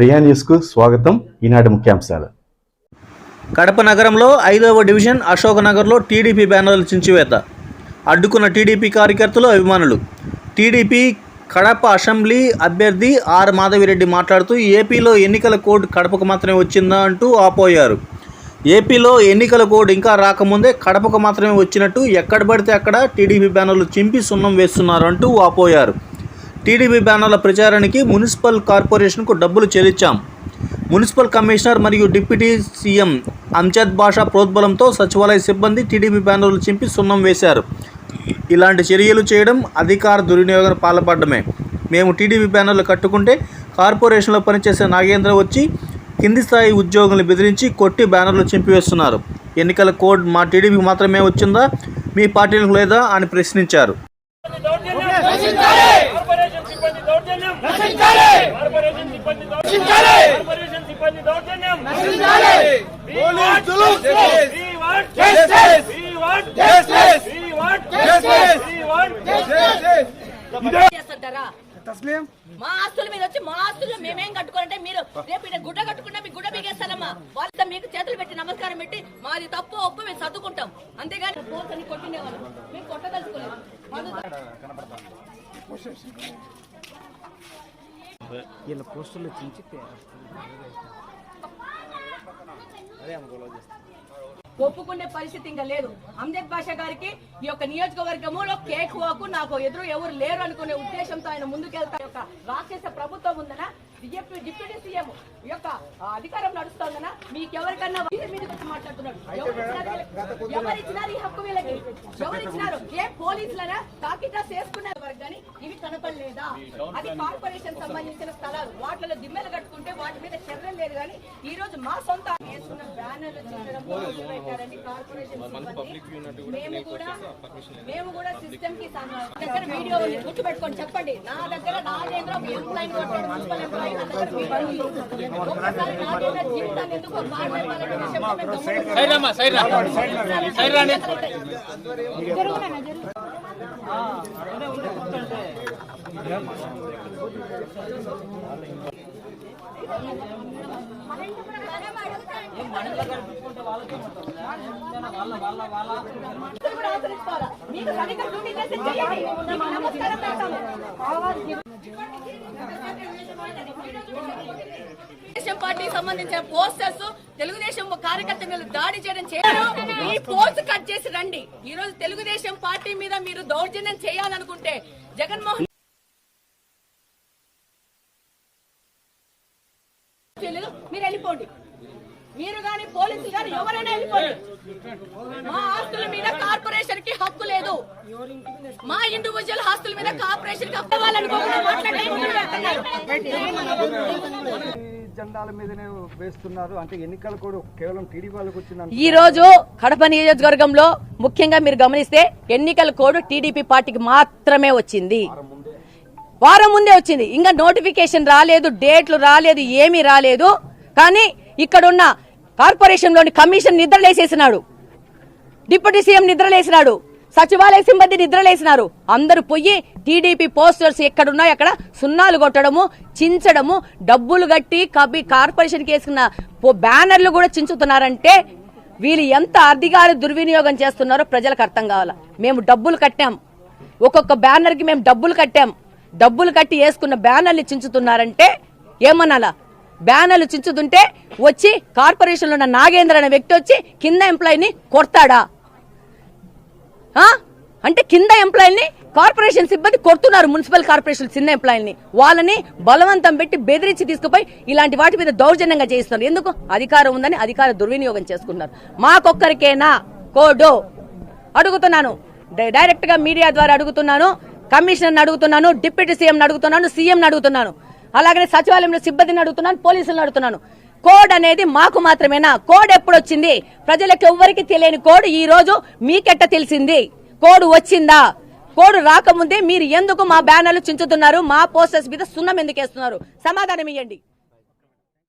ప్రియా న్యూస్కు స్వాగతం. ఈనాటి ముఖ్యాంశాలు. కడప నగరంలో ఐదవ డివిజన్ అశోక్ నగర్లో టీడీపీ బ్యానర్లు చించివేత. అడ్డుకున్న టీడీపీ కార్యకర్తలు అభిమానులు. టీడీపీ కడప అసెంబ్లీ అభ్యర్థి ఆర్ మాధవిరెడ్డి మాట్లాడుతూ ఏపీలో ఎన్నికల కోడ్ కడపకు మాత్రమే వచ్చిందా అంటూ ఆపోయారు. ఏపీలో ఎన్నికల కోడ్ ఇంకా రాకముందే కడపకు మాత్రమే వచ్చినట్టు ఎక్కడ పడితే అక్కడ టీడీపీ బ్యానర్లు చింపి సున్నం వేస్తున్నారు అంటూ ఆపోయారు. టీడీపీ బ్యానర్ల ప్రచారానికి మున్సిపల్ కార్పొరేషన్కు డబ్బులు చెల్లించాం. మున్సిపల్ కమిషనర్ మరియు డిప్యూటీ సీఎం అంజద్ బాషా ప్రోద్బలంతో సచివాలయ సిబ్బంది టీడీపీ బ్యానర్లు చింపి సున్నం వేశారు. ఇలాంటి చర్యలు చేయడం అధికార దుర్వినియోగం పాల్పడమే. మేము టీడీపీ బ్యానర్లు కట్టుకుంటే కార్పొరేషన్లో పనిచేసే నాగేంద్ర వచ్చి కింది స్థాయి ఉద్యోగులను బెదిరించి కొట్టి బ్యానర్లు చింపివేస్తున్నారు. ఎన్నికల కోడ్ మా టీడీపీ మాత్రమే వచ్చిందా? మీ పార్టీలకు లేదా? అని ప్రశ్నించారు. కార్పొరేషన్ సిబ్బంది దౌర్జన్యం! కార్పొరేషన్ సిబ్బంది దౌర్జన్యం! పోలీసులు చేస్తుంటారా మా ఆస్తుల మీద వచ్చి మా ఆస్తులు మేమేం కట్టుకోవాలంటే మీరు రేపు గుడ్డ కట్టుకుంటే మీ గుడ్డ బిగేస్తారమ్మా వాళ్ళతో మీకు చేతులు పెట్టి నమస్కారం పెట్టి మాది తప్పు ఒప్పు మేము సర్దుకుంటాం. అంతేగాని పోతని కొట్టిండేవాళ్ళం మేము కొట్టదలుచుకోలేదు. మాది వీళ్ళ పోస్టులు ఒప్పుకునే పరిస్థితి ఇంకా లేదు. అంజద్ బాషా గారికి ఈ యొక్క నియోజకవర్గములో కేక్ వాకు నాకు ఎదురు ఎవరు లేరు అనుకునే ఉద్దేశంతో ఆయన ముందుకెళ్తా. యొక్క రాక్షస ప్రభుత్వం ఉందనా? డిప్యూటీ డిప్యూటీ సీఎం యొక్క అధికారం నడుస్తోందనా? మీకు ఎవరికన్నా వచ్చి మాట్లాడుతున్నాడు? ఎవరు ఇచ్చినారు? వీళ్ళకి? ఎవరు ఇచ్చినారు ఈ హక్కు వీళ్ళకి? ఎవరు ఇచ్చినారు? ఏ పోలీసులనా? తాకిటా చేసుకున్నారు వరకు కానీ ఇవి కనపడలేదా? అది కార్పొరేషన్ సంబంధించిన స్థలాలు. వాటిలో దిమ్మెలు కట్టుకుంటే వాటి మీద చర్యలు లేదు కానీ ఈ రోజు మా సొంత వేసుకున్న బ్యానర్లు పెట్టారండి కార్పొరేషన్. మేము కూడా మేము కూడా సిస్టమ్కి దగ్గర వీడియో ఉంది. గుర్తు పెట్టుకొని చెప్పండి. నా దగ్గర నాగేంద్ర ఒక ఎంప్లాయ్ కొట్టాడు మున్సిపల్ ఎంప్లాయ్. నా దగ్గర వీడియో. ఒక్కసారి జీవితాన్ని ఎందుకు గమనించాలి. తెలుగుదేశం పార్టీకి సంబంధించిన పోస్టర్స్ తెలుగుదేశం కార్యకర్త మీద దాడి చేయడం చేయడం ఈ పోస్ట్ కట్ చేసి రండి. ఈ రోజు తెలుగుదేశం పార్టీ మీద మీరు దౌర్జన్యం చేయాలనుకుంటే జగన్మోహన్ చేయలేదు, మీరు వెళ్ళిపోండి మీరు గాని పోలీసులు గాని ఎవరైనా వెళ్ళిపోండి. మా ఆస్తుల మీద కార్పొరేషన్కి హక్కు లేదు. మా ఇండివిజువల్ ఆస్తుల మీద కార్పొరేషన్కి హక్కు. జెండాల మీదనే వేస్తున్నారు. అంటే ఎన్నికలు కూడా కేవలం టీడీపీ వాళ్ళకి వచ్చింది ఈ రోజు కడప నియోజకవర్గంలో ముఖ్యంగా మీరు గమనిస్తే ఎన్నికల కోడ్ టీడీపీ పార్టీకి మాత్రమే వచ్చింది. వారం ముందే వచ్చింది. ఇంకా నోటిఫికేషన్ రాలేదు డేట్లు రాలేదు ఏమీ రాలేదు. కానీ ఇక్కడున్న కార్పొరేషన్లోని కమిషన్ నిద్రలేసేసినాడు. డిప్యూటీ సీఎం నిద్రలేసినాడు. సచివాలయ సిబ్బంది నిద్రలేసినారు. అందరూ పోయి టీడీపీ పోస్టర్స్ ఎక్కడున్నాయి అక్కడ సున్నాలు కొట్టడము చించడము డబ్బులు కట్టి కబి కార్పొరేషన్ వేసుకున్న పో- బ్యానర్లు కూడా చించుతున్నారంటే వీళ్ళు ఎంత అధికారులు దుర్వినియోగం చేస్తున్నారో ప్రజలకు అర్థం కావాలా. మేము డబ్బులు కట్టాం. ఒక్కొక్క బ్యానర్కి మేము డబ్బులు కట్టాం. డబ్బులు కట్టి వేసుకున్న బ్యానర్లు చించుతున్నారంటే ఏమనాలా? బ్యానర్లు చించుతుంటే వచ్చి కార్పొరేషన్లో ఉన్న నాగేంద్ర అనే వ్యక్తి వచ్చి కింద ఎంప్లాయీని కొడతాడా? అంటే కింద ఎంప్లాయీని కార్పొరేషన్ సిబ్బంది కొడుతున్నారు మున్సిపల్ కార్పొరేషన్ చిన్న ఎంప్లాయీని. వాళ్ళని బలవంతం పెట్టి బెదిరించి తీసుకుపోయి ఇలాంటి వాటి మీద దౌర్జన్యంగా చేయిస్తున్నారు. ఎందుకు? అధికారం ఉందని అధికార దుర్వినియోగం చేసుకున్నారు. మాకొక్కరికేనా? కోడు. అడుగుతున్నాను. డై- డైరెక్ట్గా మీడియా ద్వారా అడుగుతున్నాను కమిషనర్ అడుగుతున్నాను డిప్యూటీ సీఎం అడుగుతున్నాను సీఎం అడుగుతున్నాను. అలాగనే సచివాలయంలో సిబ్బందిని అడుగుతున్నాను పోలీసులను అడుగుతున్నాను. కోడ్ అనేది మాకు మాత్రమేనా? కోడ్ ఎప్పుడు వచ్చింది ప్రజలకు ఎవ్వరికి తెలియని కోడ్ ఈ రోజు మీకెట్ట తెలిసింది? కోడ్ వచ్చిందా? కోడ్ రాకముందే మీరు ఎందుకు మా బ్యానర్లు చించుతున్నారు? మా పోస్టర్స్ మీద సున్నం ఎందుకు వేస్తున్నారు? సమాధానం ఇవ్వండి